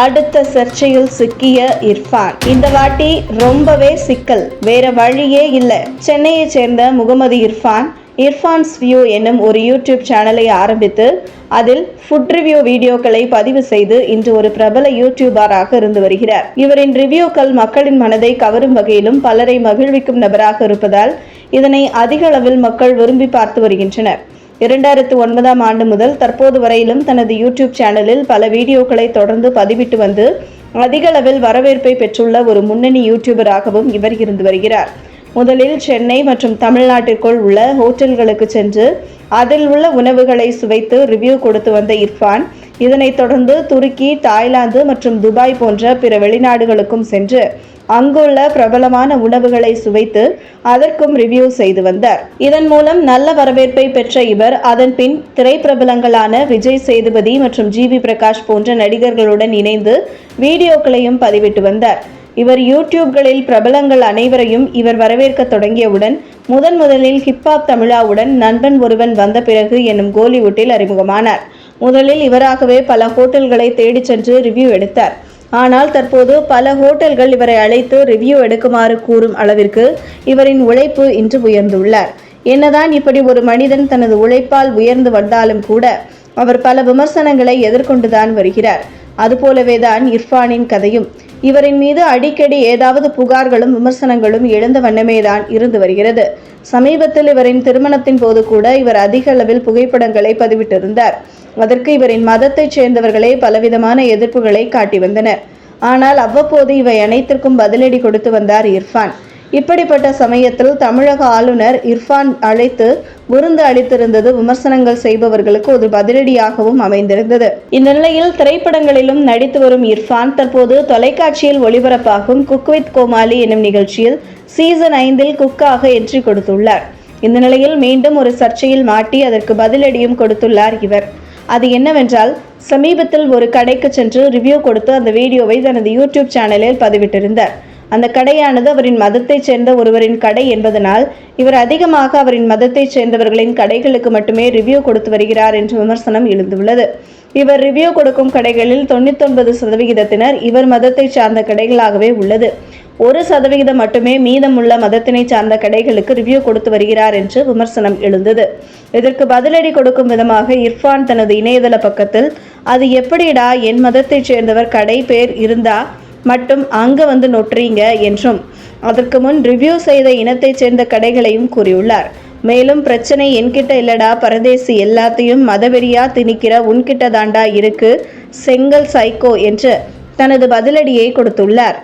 அடுத்த சர்ச்சையில் சிக்கிய இர்ஃபான். இந்த வாட்டி ரொம்பவே சிக்கல். வேற வழியே இல்லை. சென்னையைச் சேர்ந்த முகமது இர்ஃபான் இர்ஃபான்ஸ் வியூ என்னும் ஒரு யூடியூப் சேனலை ஆரம்பித்து அதில் ஃபுட் ரிவ்யூ வீடியோக்களை பதிவு செய்து இன்று ஒரு பிரபல யூடியூபராக இருந்து வருகிறார். இவரின் ரிவ்யூக்கள் மக்களின் மனதை கவரும் வகையிலும் பலரை மகிழ்விக்கும் நபராக இருப்பதால் இதனை அதிக அளவில் மக்கள் விரும்பி பார்த்து வருகின்றனர். இரண்டாயிரத்து ஒன்பதாம் ஆண்டு முதல் தற்போது வரையிலும் தனது யூடியூப் சேனலில் பல வீடியோக்களை தொடர்ந்து பதிவிட்டு வந்து அதிக அளவில் வரவேற்பை பெற்றுள்ள ஒரு முன்னணி யூடியூபராகவும் இவர் இருந்து வருகிறார். முதலில் சென்னை மற்றும் தமிழ்நாட்டிற்குள் உள்ள ஹோட்டல்களுக்கு சென்று அதில் உள்ள உணவுகளை சுவைத்து ரிவ்யூ கொடுத்து வந்த இர்ஃபான் இதனைத் தொடர்ந்து துருக்கி தாய்லாந்து மற்றும் துபாய் போன்ற பிற வெளிநாடுகளுக்கும் சென்று அங்குள்ள பிரபலமான உணவுகளை சுவைத்து அதற்கும் ரிவ்யூ செய்து வந்தார். இதன் மூலம் நல்ல வரவேற்பை பெற்ற இவர் அதன் பின் திரைப்பிரபலங்களான விஜய் சேதுபதி மற்றும் ஜி வி பிரகாஷ் போன்ற நடிகர்களுடன் இணைந்து வீடியோக்களையும் பதிவிட்டு வந்தார். இவர் யூடியூப்களில் பிரபலங்கள் அனைவரையும் இவர் வரவேற்க தொடங்கியவுடன் முதன் முதலில் ஹிப்ஹாப் தமிழாவுடன் நண்பன் ஒருவன் வந்த பிறகு என்னும் கோலிவுட்டில் அறிமுகமானார். முதலில் இவராகவே பல ஹோட்டல்களை தேடிச் சென்று ரிவ்யூ எடுத்தார். ஆனால் தற்போது பல ஹோட்டல்கள் இவரை அழைத்து ரிவ்யூ எடுக்குமாறு கூறும் அளவிற்கு இவரின் உழைப்பு இன்று உயர்ந்துள்ளார். என்னதான் இப்படி ஒரு மனிதன் தனது உழைப்பால் உயர்ந்து வந்தாலும் கூட அவர் பல விமர்சனங்களை எதிர்கொண்டுதான் வருகிறார். அதுபோலவே தான் இர்ஃபானின் கதையும். இவரின் மீது அடிக்கடி ஏதாவது புகார்களும் விமர்சனங்களும் எழுந்த வண்ணமே தான் இருந்து வருகிறது. சமீபத்தில் இவரின் திருமணத்தின் போது கூட இவர் அதிக அளவில் புகைப்படங்களை பதிவிட்டிருந்தார். அதற்கு இவரின் மதத்தைச் சேர்ந்தவர்களே பலவிதமான எதிர்ப்புகளை காட்டி வந்தனர். ஆனால் அவ்வப்போது இவை அனைத்திற்கும் பதிலடி கொடுத்து வந்தார் இர்ஃபான். இப்படிப்பட்ட சமயத்தில் தமிழக ஆளுநர் இர்ஃபான் அழைத்து விருந்து அளித்திருந்தது விமர்சனங்கள் செய்பவர்களுக்கு ஒரு பதிலடியாகவும் அமைந்திருந்தது. இந்த நிலையில் திரைப்படங்களிலும் நடித்து வரும் இர்ஃபான் தற்போது தொலைக்காட்சியில் ஒளிபரப்பாகும் குக் வித் கோமாளி எனும் நிகழ்ச்சியில் சீசன் ஐந்தில் குக்காக என்ட்ரி கொடுத்துள்ளார். இந்த நிலையில் மீண்டும் ஒரு சர்ச்சையில் மாட்டி அதற்கு பதிலடியும் கொடுத்துள்ளார் இவர். அது என்னவென்றால் சமீபத்தில் ஒரு கடைக்கு சென்று ரிவ்யூ கொடுத்து அந்த வீடியோவை தனது யூடியூப் சேனலில் பதிவிட்டிருந்தார். அந்த கடையானது அவரின் மதத்தைச் சேர்ந்த ஒருவரின் கடை என்பதனால் இவர் அதிகமாக அவரின் மதத்தைச் சேர்ந்தவர்களின் கடைகளுக்கு மட்டுமே ரிவ்யூ கொடுத்து வருகிறார் என்ற விமர்சனம் எழுந்துள்ளது. இவர் ரிவ்யூ கொடுக்கும் கடைகளில் தொண்ணூத்தொன்பது சதவிகிதத்தினர் இவர் மதத்தைச் சார்ந்த கடைகளாகவே உள்ளது. ஒரு சதவிகிதம் மட்டுமே மீதமுள்ள மதத்தினை சார்ந்த கடைகளுக்கு ரிவ்யூ கொடுத்து வருகிறார் என்று விமர்சனம் எழுந்தது. இதற்கு பதிலடி கொடுக்கும் விதமாக இர்ஃபான் தனது இணையதள பக்கத்தில் அது எப்படிடா என் மதத்தைச் சேர்ந்தவர் கடை பேர் இருந்தா மட்டும் அங்கு வந்து நொட்டுறீங்க என்றும். அதற்கு முன் ரிவ்யூ செய்த இனத்தைச் சேர்ந்த கடைகளையும் கூறியுள்ளார். மேலும் பிரச்சனை என்கிட்ட இல்லடா பரதேசி எல்லாத்தையும் மதவெறியா திணிக்கிற உன்கிட்ட தாண்டா இருக்கு செங்கல் சைக்கோ என்று தனது பதிலடியை கொடுத்துள்ளார்.